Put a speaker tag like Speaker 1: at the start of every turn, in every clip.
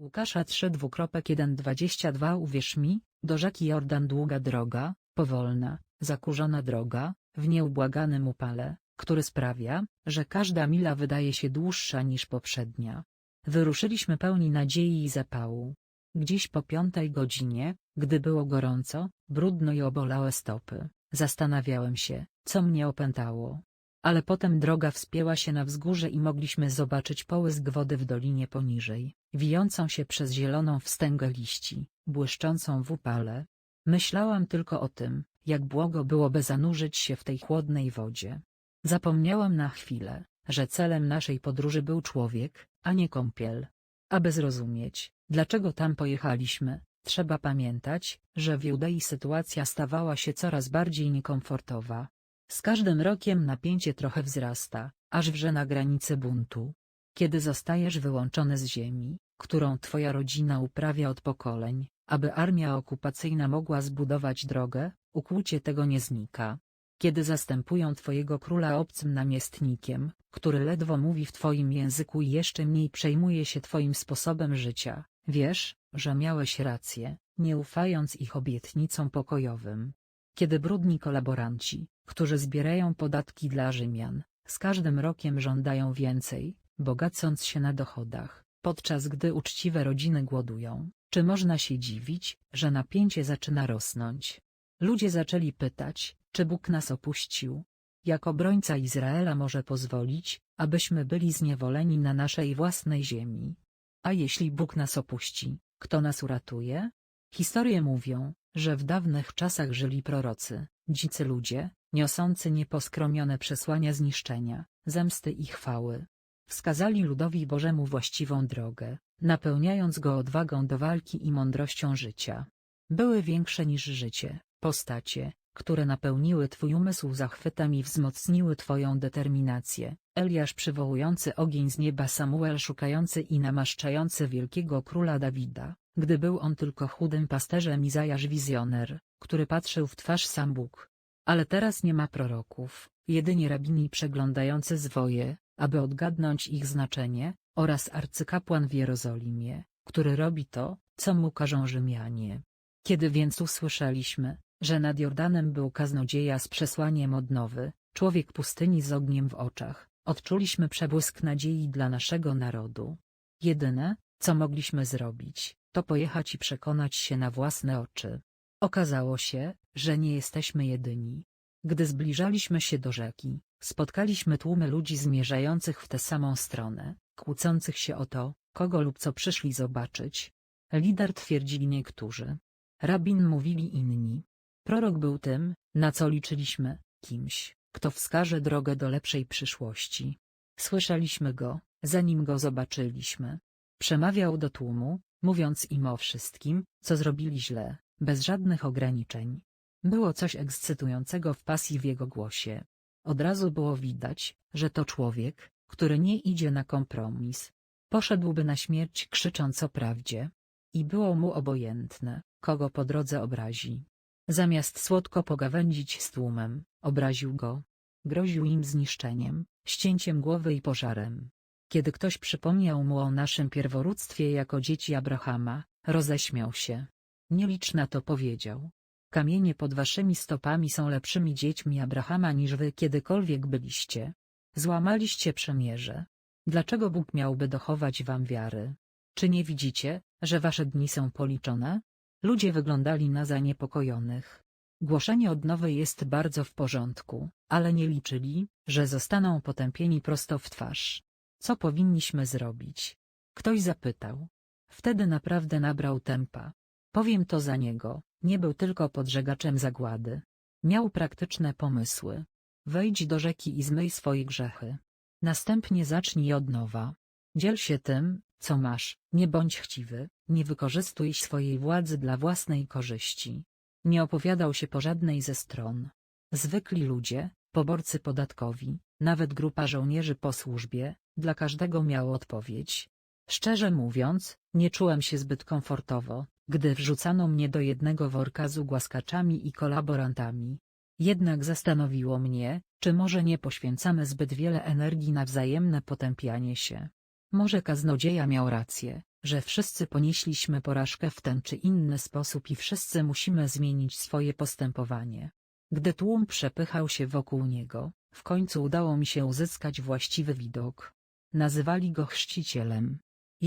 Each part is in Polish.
Speaker 1: Łukasza 3 dwukropek 1 22 Uwierz mi, do rzeki Jordan długa droga, powolna, zakurzona droga, w nieubłaganym upale, który sprawia, że każda mila wydaje się dłuższa niż poprzednia. Wyruszyliśmy pełni nadziei i zapału. Gdzieś po piątej godzinie, gdy było gorąco, brudno i obolałe stopy, zastanawiałem się, co mnie opętało. Ale potem droga wspięła się na wzgórze i mogliśmy zobaczyć połysk wody w dolinie poniżej, wijącą się przez zieloną wstęgę liści, błyszczącą w upale. Myślałam tylko o tym, jak błogo byłoby zanurzyć się w tej chłodnej wodzie. Zapomniałam na chwilę, że celem naszej podróży był człowiek, a nie kąpiel. Aby zrozumieć, dlaczego tam pojechaliśmy, trzeba pamiętać, że w Judei sytuacja stawała się coraz bardziej niekomfortowa. Z każdym rokiem napięcie trochę wzrasta, aż wrze na granicy buntu. Kiedy zostajesz wyłączony z ziemi, którą twoja rodzina uprawia od pokoleń, aby armia okupacyjna mogła zbudować drogę, ukłucie tego nie znika. Kiedy zastępują twojego króla obcym namiestnikiem, który ledwo mówi w twoim języku i jeszcze mniej przejmuje się twoim sposobem życia, wiesz, że miałeś rację, nie ufając ich obietnicom pokojowym. Kiedy brudni kolaboranci, którzy zbierają podatki dla Rzymian, z każdym rokiem żądają więcej, bogacąc się na dochodach, podczas gdy uczciwe rodziny głodują, czy można się dziwić, że napięcie zaczyna rosnąć? Ludzie zaczęli pytać, czy Bóg nas opuścił? Jak obrońca Izraela może pozwolić, abyśmy byli zniewoleni na naszej własnej ziemi? A jeśli Bóg nas opuści, kto nas uratuje? Historie mówią, że w dawnych czasach żyli prorocy, dzicy ludzie, niosący nieposkromione przesłania zniszczenia, zemsty i chwały. Wskazali ludowi Bożemu właściwą drogę, napełniając go odwagą do walki i mądrością życia. Były większe niż życie, postacie, które napełniły twój umysł zachwytem i wzmocniły twoją determinację. Eliasz przywołujący ogień z nieba Samuel szukający i namaszczający wielkiego króla Dawida, gdy był on tylko chudym pasterzem Izajasz wizjoner, który patrzył w twarz sam Bóg. Ale teraz nie ma proroków, jedynie rabini przeglądający zwoje, aby odgadnąć ich znaczenie, oraz arcykapłan w Jerozolimie, który robi to, co mu każą Rzymianie. Kiedy więc usłyszeliśmy, że nad Jordanem był kaznodzieja z przesłaniem odnowy, człowiek pustyni z ogniem w oczach, odczuliśmy przebłysk nadziei dla naszego narodu. Jedyne, co mogliśmy zrobić, to pojechać i przekonać się na własne oczy. Okazało się, że nie jesteśmy jedyni. Gdy zbliżaliśmy się do rzeki, spotkaliśmy tłumy ludzi zmierzających w tę samą stronę, kłócących się o to, kogo lub co przyszli zobaczyć. Lider twierdzili niektórzy. Rabin mówili inni. Prorok był tym, na co liczyliśmy, kimś, kto wskaże drogę do lepszej przyszłości. Słyszeliśmy go, zanim go zobaczyliśmy. Przemawiał do tłumu, mówiąc im o wszystkim, co zrobili źle, bez żadnych ograniczeń. Było coś ekscytującego w pasji w jego głosie. Od razu było widać, że to człowiek, który nie idzie na kompromis. Poszedłby na śmierć krzycząc o prawdzie. I było mu obojętne, kogo po drodze obrazi. Zamiast słodko pogawędzić z tłumem, obraził go. Groził im zniszczeniem, ścięciem głowy i pożarem. Kiedy ktoś przypomniał mu o naszym pierworództwie jako dzieci Abrahama, roześmiał się. Nielicz na to powiedział. Kamienie pod waszymi stopami są lepszymi dziećmi Abrahama niż wy kiedykolwiek byliście. Złamaliście przemierze. Dlaczego Bóg miałby dochować wam wiary? Czy nie widzicie, że wasze dni są policzone? Ludzie wyglądali na zaniepokojonych. Głoszenie odnowy jest bardzo w porządku, ale nie liczyli, że zostaną potępieni prosto w twarz. Co powinniśmy zrobić? Ktoś zapytał. Wtedy naprawdę nabrał tempa. Powiem to za niego, nie był tylko podżegaczem zagłady. Miał praktyczne pomysły. Wejdź do rzeki i zmyj swoje grzechy. Następnie zacznij od nowa. Dziel się tym, co masz, nie bądź chciwy, nie wykorzystuj swojej władzy dla własnej korzyści. Nie opowiadał się po żadnej ze stron. Zwykli ludzie, poborcy podatkowi, nawet grupa żołnierzy po służbie, dla każdego miał odpowiedź. Szczerze mówiąc, nie czułem się zbyt komfortowo, gdy wrzucano mnie do jednego worka z ugłaskaczami i kolaborantami. Jednak zastanowiło mnie, czy może nie poświęcamy zbyt wiele energii na wzajemne potępianie się. Może kaznodzieja miał rację, że wszyscy ponieśliśmy porażkę w ten czy inny sposób i wszyscy musimy zmienić swoje postępowanie. Gdy tłum przepychał się wokół niego, w końcu udało mi się uzyskać właściwy widok. Nazywali go chrzcicielem.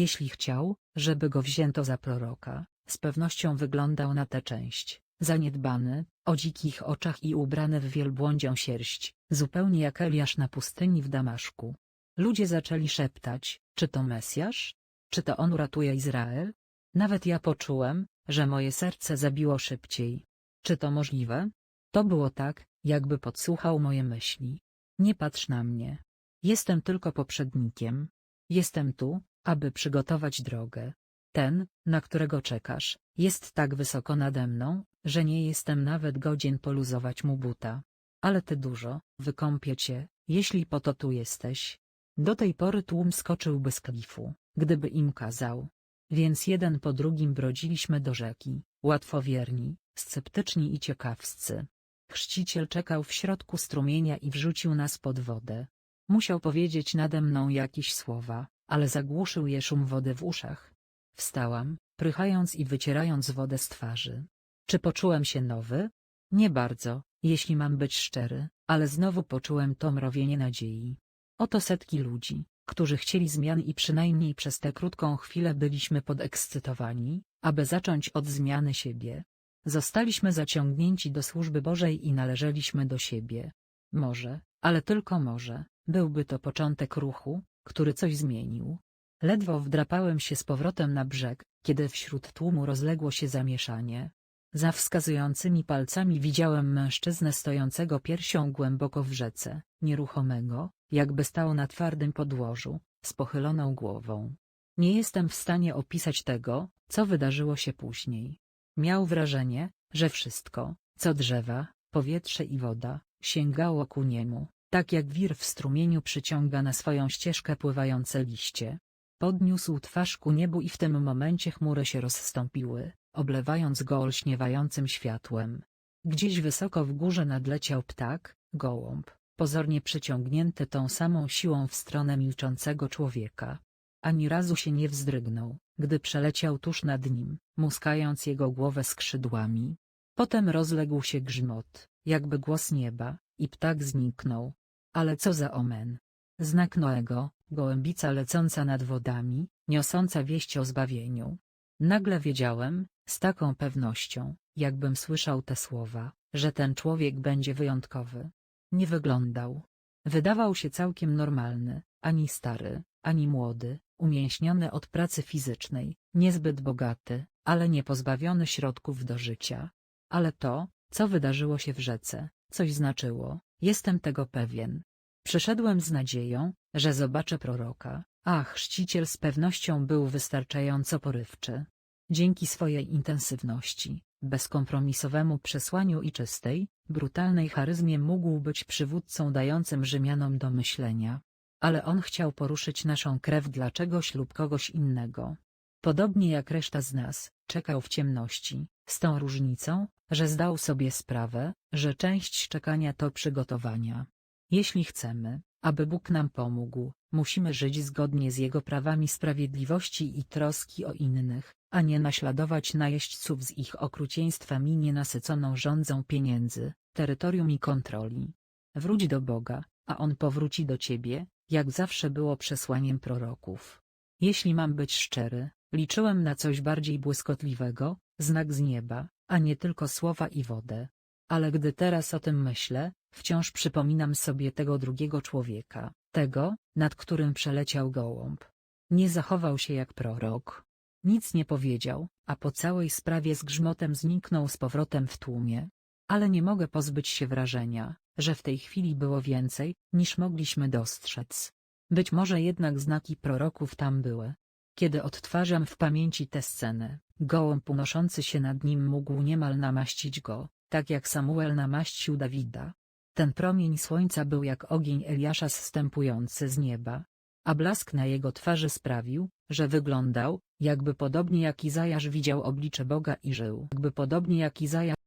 Speaker 1: Jeśli chciał, żeby go wzięto za proroka, z pewnością wyglądał na tę część, zaniedbany, o dzikich oczach i ubrany w wielbłądzią sierść, zupełnie jak Eliasz na pustyni w Damaszku. Ludzie zaczęli szeptać, czy to Mesjasz? Czy to on uratuje Izrael? Nawet ja poczułem, że moje serce zabiło szybciej. Czy to możliwe? To było tak, jakby podsłuchał moje myśli. Nie patrz na mnie. Jestem tylko poprzednikiem. Jestem tu, aby przygotować drogę. Ten, na którego czekasz, jest tak wysoko nade mną, że nie jestem nawet godzien poluzować mu buta. Ale ty dużo, wykąpię cię, jeśli po to tu jesteś. Do tej pory tłum skoczyłby z klifu, gdyby im kazał. Więc jeden po drugim brodziliśmy do rzeki, łatwowierni, sceptyczni i ciekawscy. Chrzciciel czekał w środku strumienia i wrzucił nas pod wodę. Musiał powiedzieć nade mną jakieś słowa, ale zagłuszył je szum wody w uszach. Wstałam, prychając i wycierając wodę z twarzy. Czy poczułem się nowy? Nie bardzo, jeśli mam być szczery, ale znowu poczułem to mrowienie nadziei. Oto setki ludzi, którzy chcieli zmian i przynajmniej przez tę krótką chwilę byliśmy podekscytowani, aby zacząć od zmiany siebie. Zostaliśmy zaciągnięci do służby Bożej i należeliśmy do siebie. Może, ale tylko może, byłby to początek ruchu, który coś zmienił. Ledwo wdrapałem się z powrotem na brzeg, kiedy wśród tłumu rozległo się zamieszanie. Za wskazującymi palcami widziałem mężczyznę stojącego piersią głęboko w rzece, nieruchomego, jakby stał na twardym podłożu, z pochyloną głową. Nie jestem w stanie opisać tego, co wydarzyło się później. Miał wrażenie, że wszystko, co drzewa, powietrze i woda, sięgało ku niemu, tak jak wir w strumieniu przyciąga na swoją ścieżkę pływające liście. Podniósł twarz ku niebu i w tym momencie chmury się rozstąpiły, oblewając go olśniewającym światłem. Gdzieś wysoko w górze nadleciał ptak, gołąb, pozornie przyciągnięty tą samą siłą w stronę milczącego człowieka. Ani razu się nie wzdrygnął, gdy przeleciał tuż nad nim, muskając jego głowę skrzydłami. Potem rozległ się grzmot, jakby głos nieba, i ptak zniknął. Ale co za omen! Znak Noego, gołębica lecąca nad wodami, niosąca wieść o zbawieniu. Nagle wiedziałem, z taką pewnością, jakbym słyszał te słowa, że ten człowiek będzie wyjątkowy. Nie wyglądał. Wydawał się całkiem normalny, ani stary, ani młody, umięśniony od pracy fizycznej, niezbyt bogaty, ale nie pozbawiony środków do życia. Ale to, co wydarzyło się w rzece, coś znaczyło, jestem tego pewien. Przyszedłem z nadzieją, że zobaczę proroka, a chrzciciel z pewnością był wystarczająco porywczy. Dzięki swojej intensywności, bezkompromisowemu przesłaniu i czystej, brutalnej charyzmie mógł być przywódcą dającym Rzymianom do myślenia. Ale on chciał poruszyć naszą krew dla czegoś lub kogoś innego. Podobnie jak reszta z nas, czekał w ciemności, z tą różnicą, że zdał sobie sprawę, że część czekania to przygotowania. Jeśli chcemy, aby Bóg nam pomógł, musimy żyć zgodnie z Jego prawami sprawiedliwości i troski o innych, a nie naśladować najeźdźców z ich okrucieństwem i nienasyconą rządzą pieniędzy, terytorium i kontroli. Wróć do Boga, a On powróci do Ciebie, jak zawsze było przesłaniem proroków. Jeśli mam być szczery, liczyłem na coś bardziej błyskotliwego, znak z nieba, a nie tylko słowa i wodę. Ale gdy teraz o tym myślę, wciąż przypominam sobie tego drugiego człowieka, tego, nad którym przeleciał gołąb. Nie zachował się jak prorok. Nic nie powiedział, a po całej sprawie z grzmotem zniknął z powrotem w tłumie. Ale nie mogę pozbyć się wrażenia, że w tej chwili było więcej, niż mogliśmy dostrzec. Być może jednak znaki proroków tam były. Kiedy odtwarzam w pamięci tę scenę, gołąb unoszący się nad nim mógł niemal namaścić go, tak jak Samuel namaścił Dawida. Ten promień słońca był jak ogień Eliasza zstępujący z nieba, a blask na jego twarzy sprawił, że wyglądał, jakby podobnie jak Izajasz widział oblicze Boga i żył. Jakby podobnie jak Izajasz